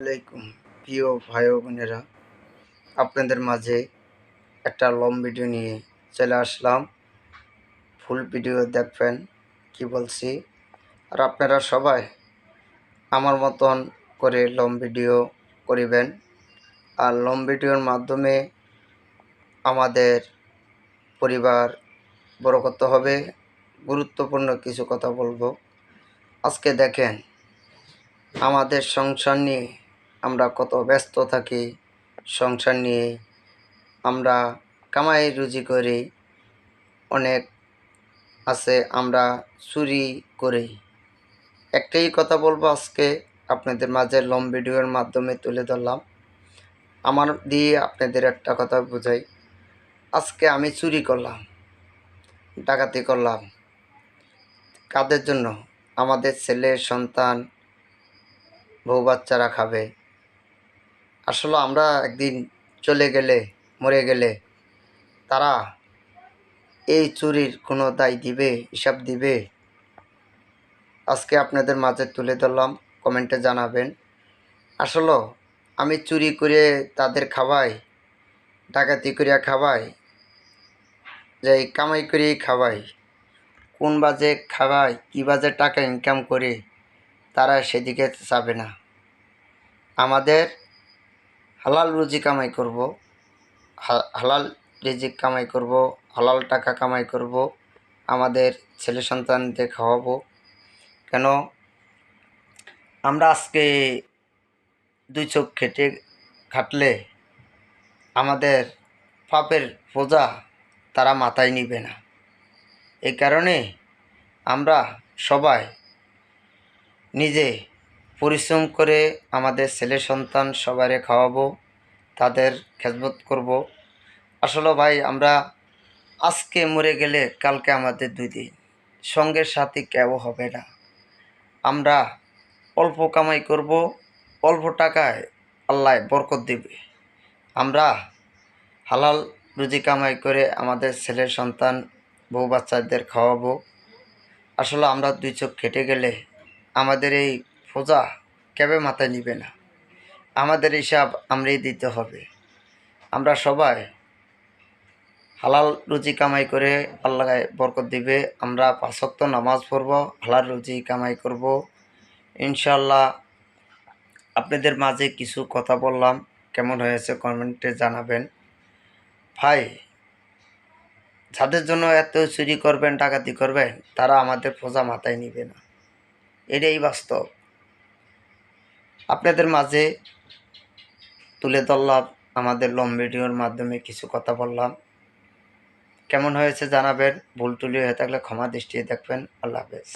আলাইকুম প্রিয় ভাই বোনেরা, আপনাদের মাঝে একটা লং ভিডিও নিয়ে চলে আসলাম। ফুল ভিডিও দেখবেন, কি বলছি? আর আপনারা সবাই আমার মতন করে লং ভিডিও করিবেন। আর লং ভিডিওর মাধ্যমে আমাদের পরিবার বড় করতে হবে। গুরুত্বপূর্ণ কিছু কথা বলব। আজকে দেখেন, আমাদের সংসার নিয়ে আমরা কত ব্যস্ত থাকি, সংসার নিয়ে আমরা কামাই রুজি করি, অনেক আছে আমরা চুরি করি। একটাই কথা বলব আজকে, আপনাদের মাঝে লং ভিডিওর মাধ্যমে তুলে ধরলাম। আমার দিয়ে আপনাদের একটা কথা বোঝাই। আজকে আমি চুরি করলাম, ডাকাতি করলাম। কাদের জন্য? আমাদের ছেলে, সন্তান, বউ বাচ্চারা খাবে। আসলে আমরা একদিন চলে গেলে, মরে গেলে তারা এই চুরির কোনো দায় দিবে, হিসাব দিবে? আজকে আপনাদের মাঝে তুলে ধরলাম, কমেন্টে জানাবেন। আসলে আমি চুরি করে তাদের খাওয়াই, ডাকাতি করিয়া খাওয়াই, যে কামাই করেই খাওয়াই। কোন বাজে খাওয়াই, কী বাজে টাকা ইনকাম করে, তারা সেদিকে চাবে না। আমাদের হালাল রুজি কামাই করব হালাল রিজিক কামাই করব, হালাল টাকা কামাই করব, আমাদের ছেলে সন্তানদের খাওয়াবো। কেন? আমরা আজকে দুই চোখ খেটে খাটলে আমাদের পাপের বোঝা তারা মাথায় নিবে না। এই কারণে আমরা সবাই নিজে পরিশ্রম করে আমাদের ছেলে সন্তান সবারে খাওয়াবো, তাদের খেজমত করব। আসলে ভাই, আমরা আজকে মরে গেলে কালকে আমাদের দুই দিন। সঙ্গের সাথে কেউ হবে না। আমরা অল্প কামাই করব, অল্প টাকায় আল্লাহ বরকত দেবে। আমরা হালাল রুজি কামাই করে আমাদের ছেলের সন্তান, বউ বাচ্চাদের খাওয়াবো। আসলে আমরা দুই চোখ খেটে গেলে আমাদের এই ফোজা কেবে মাথায় নিবে না? আমাদের হিসাব আমরাই দিতে হবে। আমরা সবাই হালাল রুজি কামাই করে আল্লাহ বরকত দিবে। আমরা পাঁচক্ত নামাজ পড়ব, হালাল রুজি কামাই করব। ইনশাল্লাহ আপনাদের মাঝে কিছু কথা বললাম। কেমন হয়েছে কমেন্টে জানাবেন। ভাই, যাদের জন্য এত চুরি করবেন, ডাকাতি করবেন, তারা আমাদের ফোজা মাথায় নিবে না। এটাই বাস্তব। আপনাদের মাঝে তুলে ধরলাম আমাদের লং ভিডিওর মাধ্যমে কিছু কথা বললাম। কেমন হয়েছে জানাবেন, ভুল টুলি হয়ে থাকলে ক্ষমা দৃষ্টি দেখবেন। আল্লাহ হাফেজ।